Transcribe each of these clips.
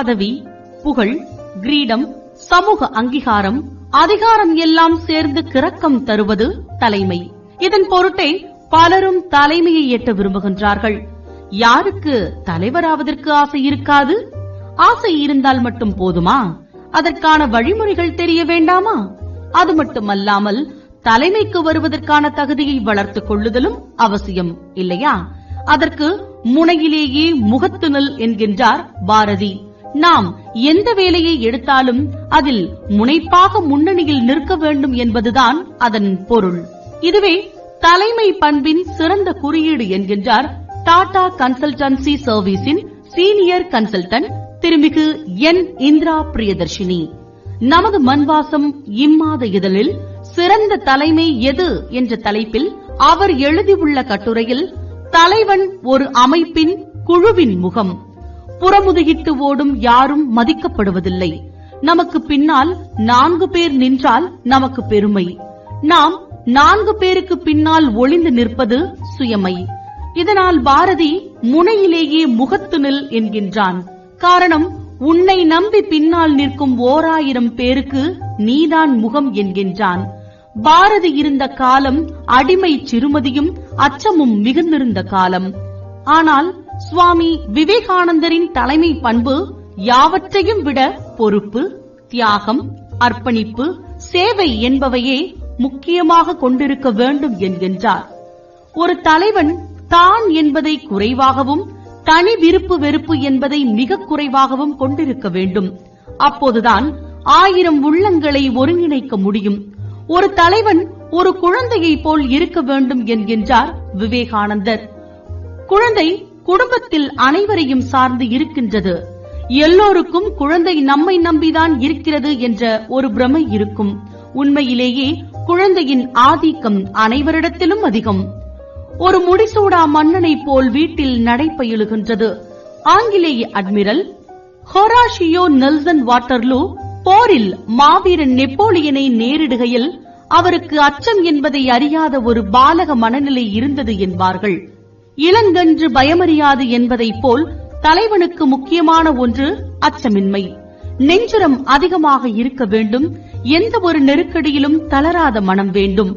பதவி புகழ் கிரீடம் சமூக அங்கீகாரம் அதிகாரம் எல்லாம் சேர்ந்து கிறக்கம் தருவது தலைமை. இதன் பொருட்டே பலரும் தலைமையை எட்ட விரும்புகின்றார்கள். யாருக்கு தலைவராவதற்கு ஆசை இருக்காது? ஆசை இருந்தால் மட்டும் போதுமா? அதற்கான வழிமுறைகள் தெரிய வேண்டாமா? அது மட்டுமல்லாமல் தலைமைக்கு வருவதற்கான தகுதியை வளர்த்துக் கொள்ளுதலும் அவசியம் இல்லையா? அதற்கு முனையிலேயே முகத்துணல் என்கின்றார் பாரதி. நாம் எந்த வேலையை எடுத்தாலும் அதில் முனைப்பாக முன்னணியில் நிற்க வேண்டும் என்பதுதான் அதன் பொருள். இதுவே தலைமை பண்பின் சிறந்த குறியீடு என்கின்றார் டாடா கன்சல்டன்சி சர்வீஸின் சீனியர் கன்சல்டன்ட் திருமிகு என். இந்திரா பிரியதர்ஷினி. நமது மண்வாசம் இம்மாத இதழில் சிறந்த தலைமை எது என்ற தலைப்பில் அவர் எழுதியுள்ள கட்டுரையில் தலைவன் ஒரு அமைப்பின் குழுவின் முகம். புறமுதுகிட்டு ஓடும் யாரும் மதிக்கப்படுவதில்லை. நமக்கு பின்னால் நான்கு பேர் நின்றால் நமக்கு பெருமை. நாம் நான்கு பேருக்கு பின்னால் ஒளிந்து நிற்பது சுயமை. இதனால் பாரதி முனையிலேயே முகத்து நில் என்கின்றான். காரணம் உன்னை நம்பி பின்னால் நிற்கும் ஓராயிரம் பேருக்கு நீதான் முகம் என்கின்றான். பாரதி இருந்த காலம் அடிமை சிறுமதியும் அச்சமும் மிகுந்திருந்த காலம். ஆனால் சுவாமி விவேகானந்தரின் தலைமை பண்பு யாவற்றையும் விட பொறுப்பு தியாகம் அர்ப்பணிப்பு சேவை என்பவையே முக்கியமாக கொண்டிருக்க வேண்டும் என்கின்றார். ஒரு தலைவன் தான் என்பதை குறைவாகவும் தனி விருப்பு வெறுப்பு என்பதை மிக குறைவாகவும் கொண்டிருக்க வேண்டும். அப்போதுதான் ஆயிரம் உள்ளங்களை ஒருங்கிணைக்க முடியும். ஒரு தலைவன் ஒரு குழந்தையை போல் இருக்க வேண்டும் என்கின்றார் விவேகானந்தர். குழந்தை குடும்பத்தில் அனைவரையும் சார்ந்து இருக்கின்றது. எல்லோருக்கும் குழந்தை நம்மை நம்பிதான் இருக்கிறது என்ற ஒரு பிரமை இருக்கும். உண்மையிலேயே குழந்தையின் ஆதிக்கம் அனைவரிடத்திலும் அதிகம். ஒரு முடிசூடா மன்னனை போல் வீட்டில் நடைபயிலுகின்றது. ஆங்கிலேய அட்மிரல் ஹொராஷியோ நெல்சன் வாட்டர்லூ போரில் மாவீரன் நெப்போலியனை நேரிடுகையில் அவருக்கு அச்சம் என்பதை அறியாத ஒரு பாலக மனநிலை இருந்தது என்பார்கள். இளங்கன்று பயமறியாது என்பதைப் போல் தலைவனுக்கு முக்கியமான ஒன்று அச்சமின்மை. நெஞ்சுரம் அதிகமாக இருக்க வேண்டும். எந்த ஒரு நெருக்கடியிலும் தளராத மனம் வேண்டும்.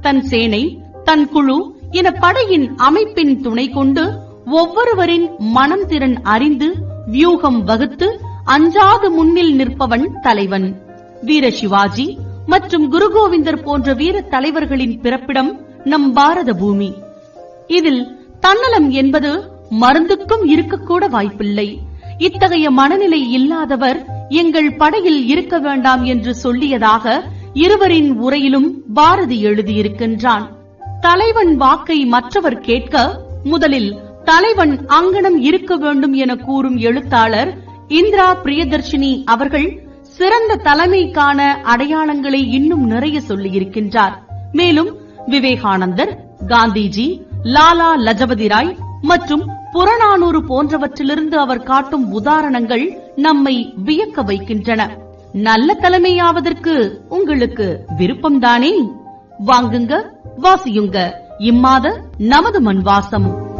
தன் சேனை தன் குழு என படையின் அமைப்பின் துணை கொண்டு ஒவ்வொருவரின் மனம் திறன் அறிந்து வியூகம் வகுத்து அஞ்சாது முன்னில் நிற்பவன் தலைவன். வீர சிவாஜி மற்றும் குரு கோவிந்தர் போன்ற வீர தலைவர்களின் பிறப்பிடம் நம் பாரத பூமி. இதில் தன்னலம் என்பது மருந்துக்கும் இருக்கக்கூட வாய்ப்பில்லை. இத்தகைய மனநிலை இல்லாதவர் எங்கள் படையில் இருக்க வேண்டாம் என்று சொல்லியதாக இருவரின் உரையிலும் பாரதி எழுதியிருக்கின்றான். தலைவன் வாக்கை மற்றவர் கேட்க முதலில் தலைவன் அங்கனம் இருக்க வேண்டும் என கூறும் எழுத்தாளர் இந்திரா பிரியதர்ஷினி அவர்கள் சிறந்த தலைமைக்கான அடையாளங்களை இன்னும் நிறைய சொல்லியிருக்கின்றார். மேலும் விவேகானந்தர் காந்திஜி லாலா லஜபதி ராய் மற்றும் புறநானூறு போன்றவற்றிலிருந்து அவர் காட்டும் உதாரணங்கள் நம்மை வியக்க வைக்கின்றன. நல்ல தலைமையாவதற்கு உங்களுக்கு விருப்பம்தானே? வாங்குங்க வாசியுங்க. இம்மாத நமது மண் வாசம்